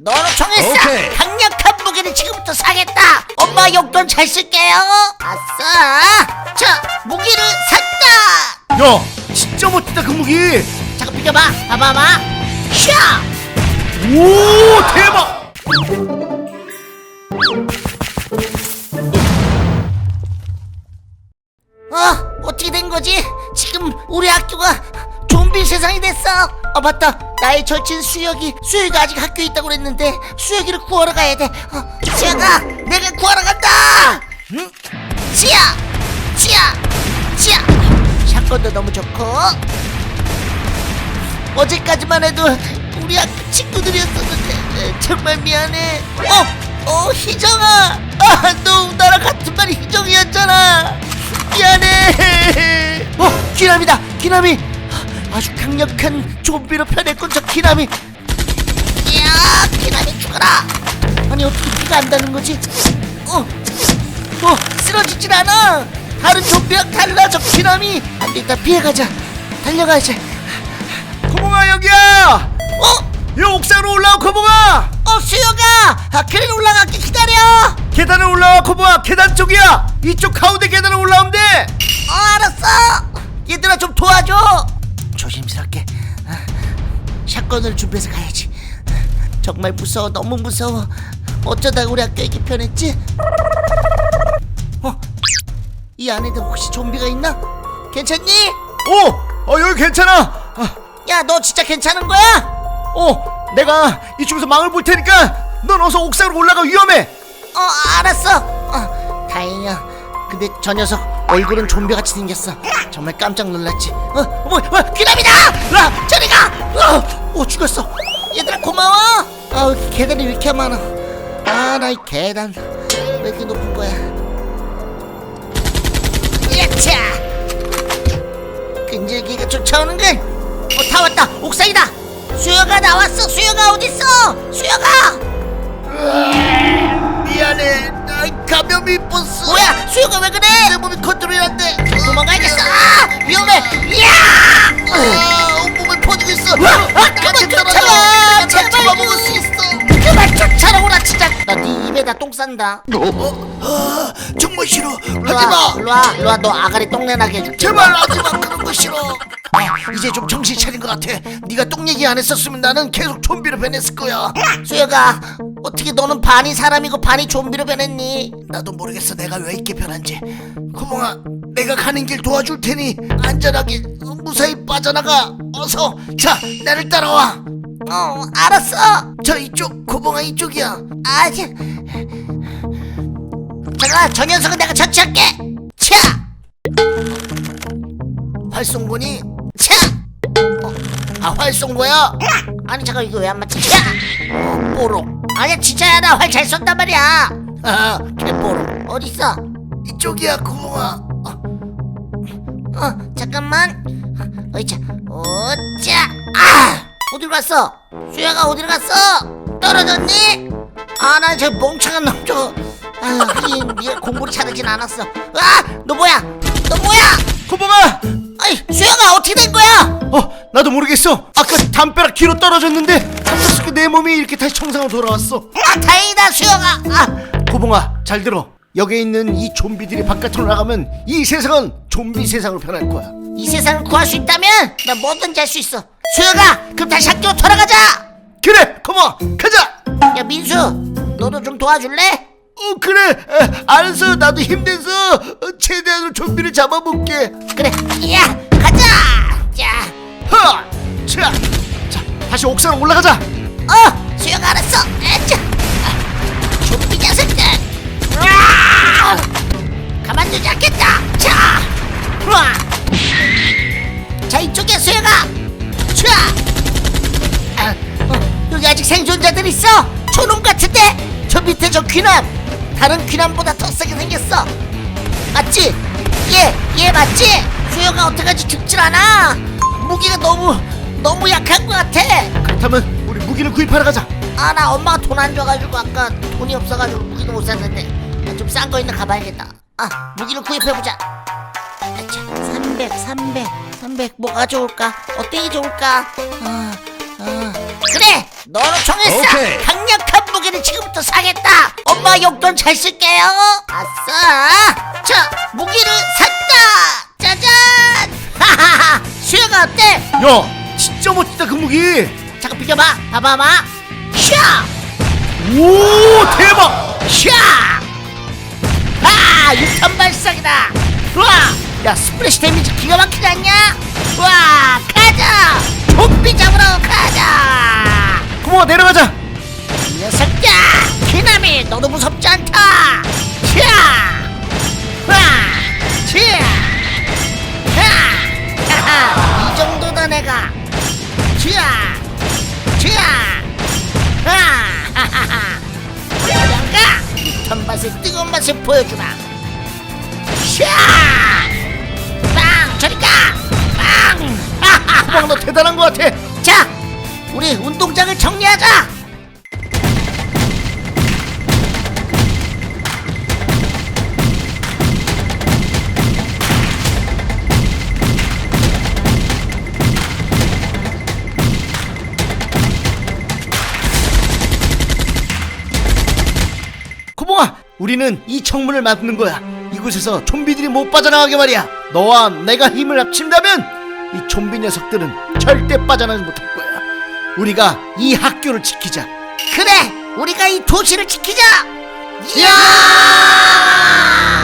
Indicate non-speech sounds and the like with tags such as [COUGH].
너로 쏴 오케이. 강력한 무기를 지금부터 사겠다. 엄마 용돈 잘 쓸게요. 아싸. 자 무기를 샀다. 야 진짜 멋지다 그 무기. 잠깐 비켜봐. 봐봐봐. 샤! 오 대박. 어, 어떻게 된 거지? 지금 우리 학교가 좀비 세상이 됐어. 아 맞다. 나의 절친 수혁이 수혁이가 아직 학교에 있다고 그랬는데 수혁이를 구하러 가야 돼. 어, 수혁아, 내가 구하러 간다. 응? 수혁, 수혁, 수혁. 샷건도 너무 좋고 어제까지만 해도 우리 학교 친구들이었었는데 에, 정말 미안해. 어, 어 희정아, 아, 너 나랑 같은 반이 희정이었잖아. 미안해. [LAUGHS] 어, 기남이다. 기남이 아주 강력한 좀비로 변했군 저 기남이. 야, 기남이 죽어라. 아니 어떻게 피가 안 다는 거지? 어, 어, 쓰러지질 않아. 다른 좀비랑 달라 저 기남이. 안 돼, 일단 피해가자. 달려가야지. 코봉아 여기야 어, 야 옥상으로 올라와 코봉아 어, 수혁아. 아, 그래 올라갈게 기다려. 계단을 올라와 코봉아 계단 쪽이야 이쪽 가운데 계단을 올라오면 돼 어, 알았어. 얘들아 좀 도와줘. 조심스럽게. 아, 샷건을 준비해서 가야지. 정말 무서워, 너무 무서워. 어쩌다 우리 학교 이렇게 변했지? 어, 이 안에도 혹시 좀비가 있나? 괜찮니? 오! 어 여기 괜찮아 아, 야, 너 진짜 괜찮은 거야? 어 내가 이쪽에서 망을 볼 테니까 넌 어서 옥상으로 올라가 위험해 어, 알았어. 어, 다행이야. 근데 저 녀석 얼굴은 좀비같이 생겼어. 정말 깜짝 놀랐지. 어, 뭐, 뭐, 귀남이다! 아, 저리 가! 어, 어, 죽었어. 얘들아 고마워. 아, 계단이 왜 이렇게 많아? 아, 나 이 계단 왜 이렇게 높은 거야? 야차! 끈질기가 쫓아오는 걸. 어, 다 왔다. 옥상이다. 수혁아 나왔어. 수혁아 어딨어? 수혁아! 미안해 나 감염이 입었어 뭐야? 수영아 왜 그래? 내 몸이 컨트롤이 안돼 도망가야겠어. 아! 위험해. 이야! 아, 온몸에 퍼지고 있어. 아, 그만 쫓아가. 제발 잡아먹을 수 있어. 그만 쫓아오라 진짜 나 네 입에다 똥 싼다. 아, 정말 싫어. 하지마. 일로와 일로와. 너 아가리 똥내 나게 해줄게. 제발 하지마. 그런 거 싫어. 아, 이제 좀 정신 차린 것 같아. 네가 똥 얘기 안 했었으면 나는 계속 좀비로 변했을 거야. 수혁아 어떻게 너는 반이 사람이고 반이 좀비로 변했니? 나도 모르겠어. 내가 왜 이렇게 변한지. 구멍아 내가 가는 길 도와줄 테니 안전하게 무사히 빠져나가. 어서 자 나를 따라와. 어 알았어. 저 이쪽 구멍아 이쪽이야. 아 자. 잠깐 저 녀석은 내가 처치할게. 차! 차! 어, 아 활송보야 아니 잠깐 이거 왜 안 맞지? 야! 어, 뽀록 아니야 진짜야 나 활 잘 쏜단 말이야 아 개뽀로 어딨어? 이쪽이야 구멍아 어 잠깐만 어이차 오차 아! 어디로 갔어? 수야가 어디로 갔어? 떨어졌니? 아 나 저 멍청한 놈 저거 네가 공부를 잘하진 않았어 아너 너 뭐야 나도 모르겠어. 아까 담벼락 뒤로 떨어졌는데 갑자기 내 몸이 이렇게 다시 정상으로 돌아왔어. 아 다행이다 수야가 아 고봉아 잘 들어. 여기 있는 이 좀비들이 바깥으로 나가면 이 세상은 좀비 세상으로 변할 거야. 이 세상을 구할 수 있다면 나 뭐든지 할 수 있어. 수혁아 그럼 다시 학교로 돌아가자. 그래 고마워 가자. 야 민수 너도 좀 도와줄래? 어 그래. 에, 알았어. 나도 힘내서 어, 최대한으로 좀비를 잡아볼게. 그래 야 가자. 자 하자 자 다시 옥상 올라가자 어, 수영 알았어. 에짜. 아, 좀비 녀석들. 으아! 가만두지 않겠다. 자, 으아! 자 이쪽에 수영아. 자, 아, 어, 여기 아직 생존자들 있어. 초놈 같은데. 저 밑에 저 귀남. 다른 귀남보다 더 세게 생겼어. 맞지? 얘, 얘 맞지? 수영아 어떡하지 죽질 않아. 무기가 그렇다면 우리 무기를 구입하러 가자 아 나 엄마 가 돈 안 줘가지고 아까 돈이 없어가지고 무기도 못 샀는데 좀 싼 거 있나 가봐야겠다 아 무기를 구입해보자 아차 300 300 300 뭐가 좋을까 어떤 게 좋을까 아, 아. 그래 너로 쏴 오케이. 강력 이제부터 사겠다. 엄마 용돈 잘 쓸게요. 아싸. 자, 무기를 샀다. 짜잔. [LAUGHS] 하하하. 수영아 어때? 야 진짜 멋지다 그 무기 비켜봐. 봐봐봐. 샤. 오 대박 샤. 아, 유탄 발사기다. 우와. 야, 스프레시 데미지 기가 막히지 않냐? 와, 가자. 좀비 잡으러 가자. 고모가 내려가자 이 녀석야! 키나미 너도 무섭지 않다! 그냥가! 유탄 맛의 뜨거운 맛을 보여주마! 차! 빵! 저리 가! 빵! 하하하! 고모가 너 대단한 것 같아 자! 우리 운동장을 정리하자! 우리는 이 청문을 막는 거야 이곳에서 좀비들이 못 빠져나가게 말이야 너와 내가 힘을 합친다면 이 좀비 녀석들은 절대 빠져나가지 못할 거야 우리가 이 학교를 지키자 그래! 우리가 이 도시를 지키자! 야!